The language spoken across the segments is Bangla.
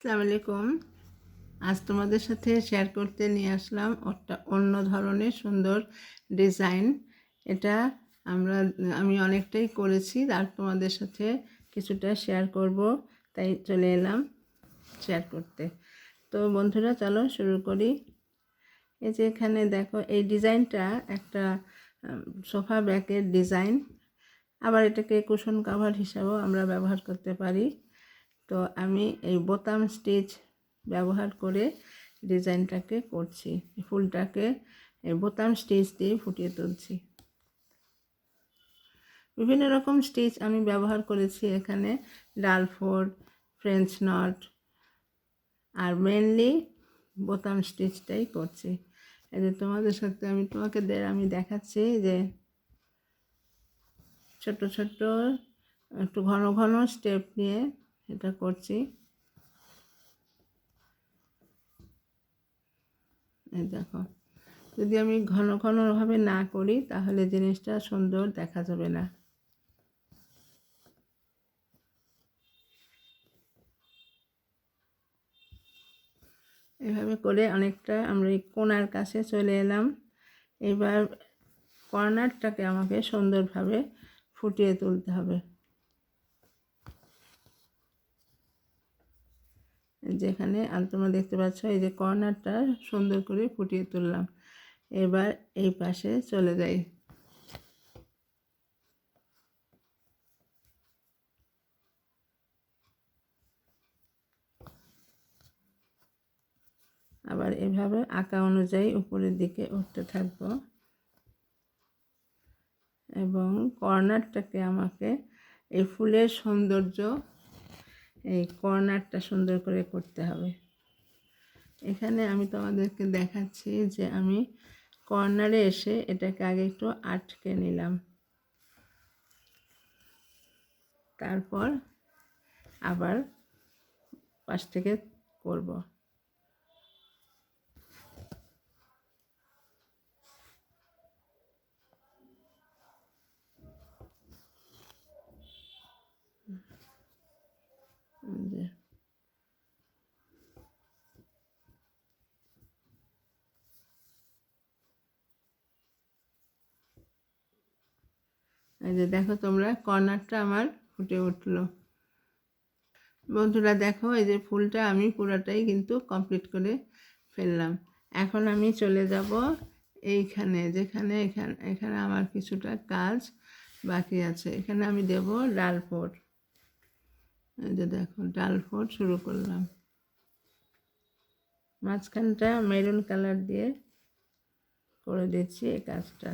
আসসালামু আলাইকুম। আজ তোমাদের সাথে শেয়ার করতে নিয়ে আসলাম একটা অন্য ধরনের সুন্দর ডিজাইন এটা আমরা, আমি অনেকটাই করেছি, আর তোমাদের সাথে কিছুটা শেয়ার করব। তাই চলে এলাম শেয়ার করতে। তো বন্ধুরা, চলো শুরু করি। এই যে এখানে দেখো, এই ডিজাইনটা একটা সোফা ব্যাগের ডিজাইন আবার এটাকে কুশন কাভার হিসাবেও আমরা ব্যবহার করতে পারি। তো আমি এই বোতাম স্টিচ ব্যবহার করে ডিজাইনটাকে করছি। ফুলটাকে এই বোতাম স্টিচ দিয়ে ফুটিয়ে তুলছি। বিভিন্ন রকম স্টিচ আমি ব্যবহার করেছি এখানে। ডালফোর্ড ফ্রেঞ্চ নট, আর মেনলি বোতাম স্টিচটাই করছি। এই যে তোমাদের সাথে আমি তোমাকে আমি দেখাচ্ছি যে ছোট ছোট একটু ঘন ঘন স্টেপ নিয়ে এটা করছি। দেখো, যদি আমি ঘন ঘনভাবে না করি, তাহলে জিনিসটা সুন্দর দেখা যাবে না। এভাবে করে অনেকটা আমরা এই কোনার কাছে চলে এলাম। এবার কর্নারটাকে আমাকে সুন্দরভাবে ফুটিয়ে তুলতে হবে। যেখানে আর তোমরা দেখতে পাচ্ছ এই যে কর্নারটা সুন্দর করে ফুটিয়ে তুললাম। এবার এই পাশে চলে যাই। আবার এভাবে আঁকা অনুযায়ী উপরের দিকে উঠতে থাকব। এবং কর্নারটাকে আমাকে এই ফুলের সৌন্দর্য এই কর্নারটা সুন্দর করে করতে হবে। এখানে আমি তোমাদেরকে দেখাচ্ছি যে আমি কর্নারে এসে এটাকে আগে একটু আটকে নিলাম। তারপর আবার পাশ থেকে করব। যে এই যে দেখো তোমরা, কর্নারটা আমার ফুটে উঠল। বন্ধুরা দেখো, এই যে ফুলটা আমি পুরাটাই কিন্তু কমপ্লিট করে ফেললাম। এখন আমি চলে যাব এইখানে, যেখানে এখানে এখানে আমার কিছুটা কাজ বাকি আছে। এখানে আমি দেব ডাল ফোড় এই যে দেখো, ডাল ফোড় শুরু করলাম। মাঝখানটা মেরুন কালার দিয়ে করে দিচ্ছি এই কাজটা,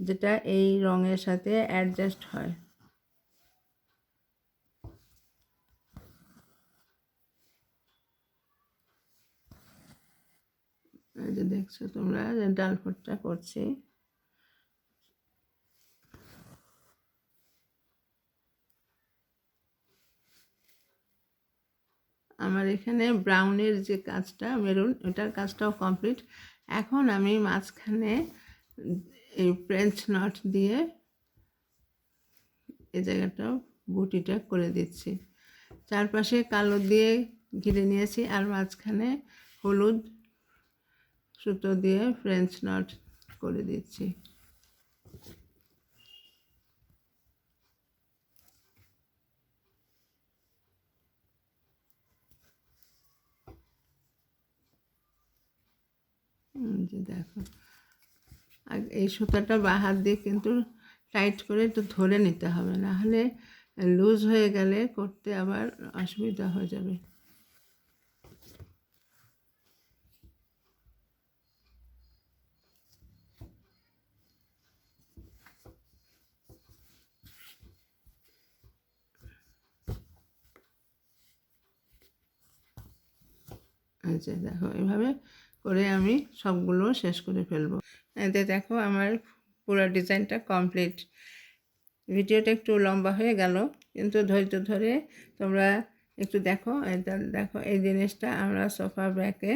যেটা এই রঙের সাথে অ্যাডজাস্ট হয়। যে দেখছ তোমরা ডাল ফোটটা করছি। আমার এখানে ব্রাউনের যে কাজটা, মেরুন, ওটার কাজটাও কমপ্লিট এখন আমি মাঝখানে এই ফ্রেঞ্চ নট দিয়ে এই জায়গাটাও বুটিটা করে দিচ্ছি। চারপাশে কালো দিয়ে ঘিরে নিয়েছি আর মাঝখানে হলুদ সুতো দিয়ে ফ্রেঞ্চ নট করে দিচ্ছি। যে দেখো। আর এই সুতাটা বা হাত দিয়ে কিন্তু টাইট করে একটু ধরে নিতে হবে, না হলে লুজ হয়ে গেলে করতে আবার অসুবিধা হয়ে যাবে। আচ্ছা দেখো, এভাবে করে আমি সবগুলো শেষ করে ফেলব। এতে দেখো আমার পুরো ডিজাইনটা কমপ্লিট ভিডিওটা একটু লম্বা হয়ে গেল, কিন্তু ধৈর্য ধরে তোমরা একটু দেখো, এটা দেখো, এই জিনিসটা আমরা সোফা ব্যাকে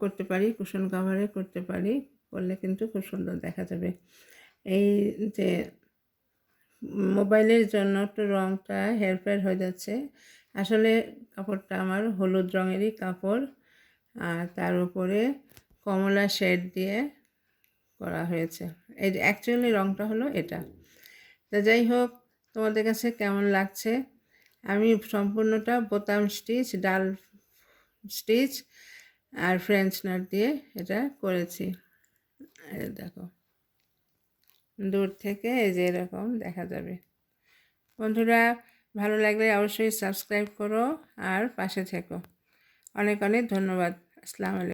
করতে পারি কুশন কাভারে করতে পারি, করলে কিন্তু খুব সুন্দর দেখা যাবে। এই যে মোবাইলের জন্য একটু রঙটা হেরফের হয়ে যাচ্ছে। আসলে কাপড়টা আমার হলুদ রঙেরই কাপড় আর তার উপরে কমলা শেড দিয়ে করা হয়েছে। এই অ্যাকচুয়ালি রঙটা হলো এটা। তা যাই হোক, তোমাদের কাছে কেমন লাগছে? আমি সম্পূর্ণটা বোতাম স্টিচ, ডাল স্টিচ আর ফ্রেঞ্চ নাট দিয়ে এটা করেছি। দেখো। দূর থেকে এই যে এরকম দেখা যাবে। বন্ধুরা, ভালো লাগলে অবশ্যই সাবস্ক্রাইব করো আর পাশে থেকো। অনেক অনেক ধন্যবাদ। আসসালামু আলাইকুম